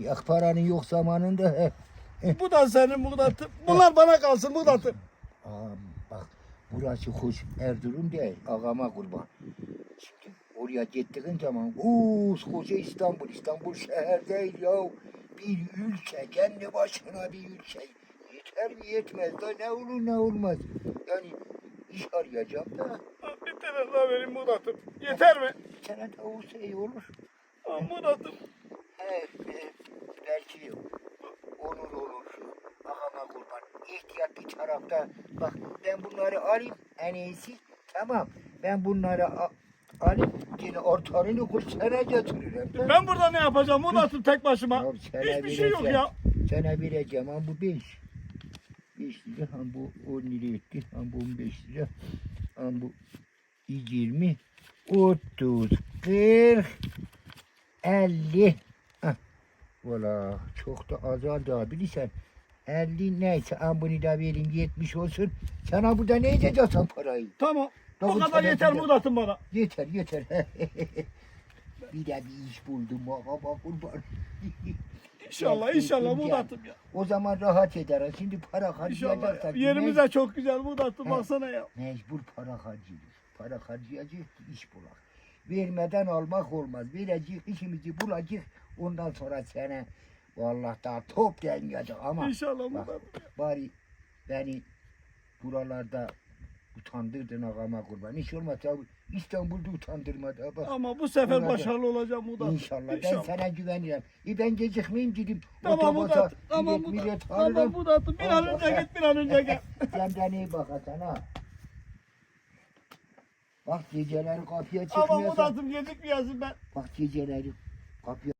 Yak paranın yok zamanında. he. Bu da senin Murat'ım. Bunlar bana kalsın. Ağam bak burası hoş Erzurum değil ağama kurban. Şimdi oraya gittiğin zaman koca İstanbul, İstanbul şehir değil ya. Bir ülke, kendi başına bir ülke. Yeter mi yetmez da ne olur ne olmaz. Yani iş arayacağım da Bir tane daha vereyim Murat'ım. Yeter mi? bir tane de olsa iyi olur. Aa, Murat'ım. He, he, belki olur olur şu ağama kurban. İhtiyat bir tarafta. Bak ben bunları alayım en iyisi. Tamam ben bunları alayım. Yine ortalarını kuş sana götürürüm. Ben burada ne yapacağım Murat'ım tek başıma? Ya Hiçbir şey yok ya. Sana vereceğim ama bu beş. Beş lira, ha bu on lira etti, ha bu on beş lira, ha bu yirmi, otuz, kırk, elli. Hah. Valla çok da azaldı abi bilirsen. Elli neyse ha bunu da vereyim yetmiş olsun. Sana burada ne edeceksin parayı? Tamam. O Dokuz kadar tane yeter gider. Murat'ım bana. Yeter yeter. bir de bir iş buldum ağama kurban. İnşallah inşallah. Murat'ım ya. O zaman rahat eder. Şimdi para harcayacaksak ya. Yerimiz de çok güzel He. baksana ya. mecbur para harcayacağız. Para harcayacak ki iş bulak. Vermeden almak olmaz. Verecek işimizi bulacak. Ondan sonra sana vallahi daha top deneyecek ama İnşallah bak, bari beni buralarda utandırdın ağama kurban. Hiç olmazsa İstanbul'da utandırmadı. Bak. Ama bu sefer Orada. başarılı olacağım Murat'ım. İnşallah. Ben sana güveniyorum. E ben gecikmeyeyim dedim. Tamam Murat. Tamam millet Tamam. Murat'ım. Bir an önce git bir an önce gel. Kendine iyi bak Hasan ha. Bak geceleri kapıya Ama çıkmıyorsan. Murat'ım gecikmeyesin ben. Bak geceleri kapıya